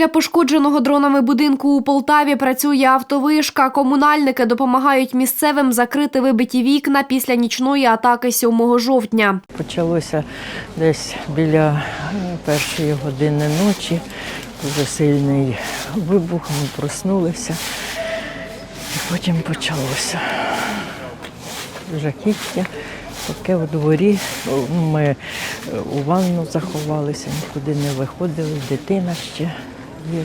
Біля пошкодженого дронами будинку у Полтаві працює автовишка. Комунальники допомагають місцевим закрити вибиті вікна після нічної атаки 7 жовтня. Почалося десь біля е, першої години ночі. Дуже сильний вибух, ми проснулися. І потім почалося жахіття. Таке у дворі. Ми е, у ванну заховалися, нікуди не виходили. Дитина ще є.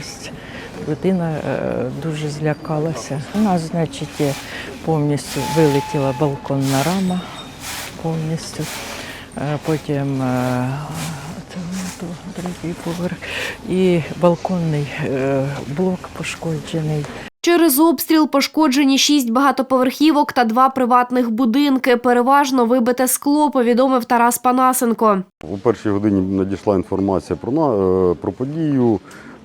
Дитина е, дуже злякалася. У нас, значить, повністю вилетіла балконна рама повністю. Е, Потім е, другий поверх і балконний блок пошкоджений. Через обстріл пошкоджені шість багатоповерхівок та два приватних будинки. Переважно вибите скло, повідомив Тарас Панасенко. У першій годині надійшла інформація про, про подію.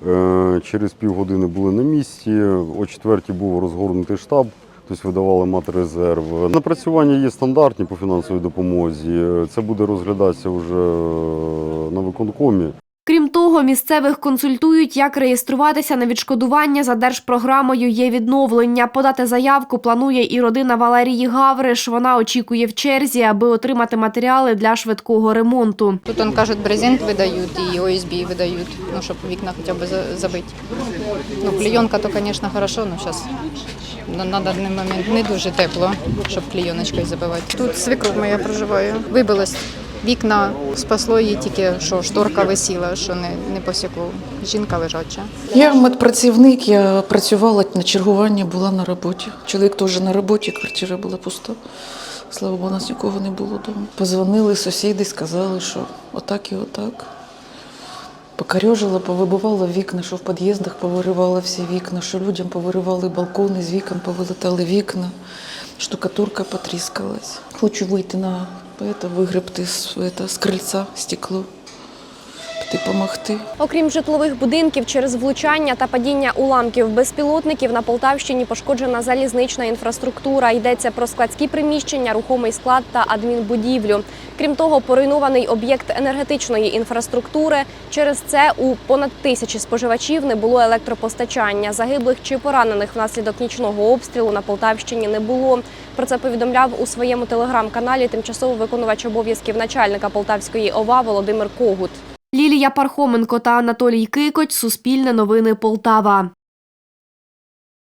Е, Через півгодини були на місці. О четвертій був розгорнутий штаб, тобто видавали матрезерв. Напрацювання є стандартні по фінансовій допомозі. Це буде розглядатися вже е, на виконкомі. Крім того, місцевих консультують, як реєструватися на відшкодування за держпрограмою є відновлення. Подати заявку планує і родина Валерії Гавриш. Вона очікує в черзі, аби отримати матеріали для швидкого ремонту. Тут, он кажет, брезент выдают и ОСБ выдают, ну, чтобы окна хотя бы за- забыть. Ну, клеенка то, конечно, хорошо, но сейчас на, на даний момент не дуже тепло, щоб клеєночкою забивати. Тут свекрух моя проживає. Вибилось вікна, спасло її тільки, що шторка висіла, що не, не посікло. Жінка лежача. Я медпрацівник, я працювала на чергуванні, була на роботі. Чоловік теж на роботі, квартира була пуста. Слава Богу, нас нікого не було вдома. Позвонили сусіди, сказали, що отак і отак. Покарьожило, повибивало вікна, що в під'їздах повиривало всі вікна, що людям повиривали балкони, з вікон повилетали вікна, штукатурка потріскалась. Хочу вийти на это, вигребти з, это, с крыльца стекло, допомогти. Окрім житлових будинків, через влучання та падіння уламків безпілотників на Полтавщині пошкоджена залізнична інфраструктура. Йдеться про складські приміщення, рухомий склад та адмінбудівлю. Крім того, поруйнований об'єкт енергетичної інфраструктури. Через це у понад тисячі споживачів не було електропостачання. Загиблих чи поранених внаслідок нічного обстрілу на Полтавщині не було. Про це повідомляв у своєму телеграм-каналі тимчасово виконувач обов'язків начальника Полтавської ОВА Володимир Когут. Лілія Пархоменко та Анатолій Кикоть. Суспільне новини Полтава.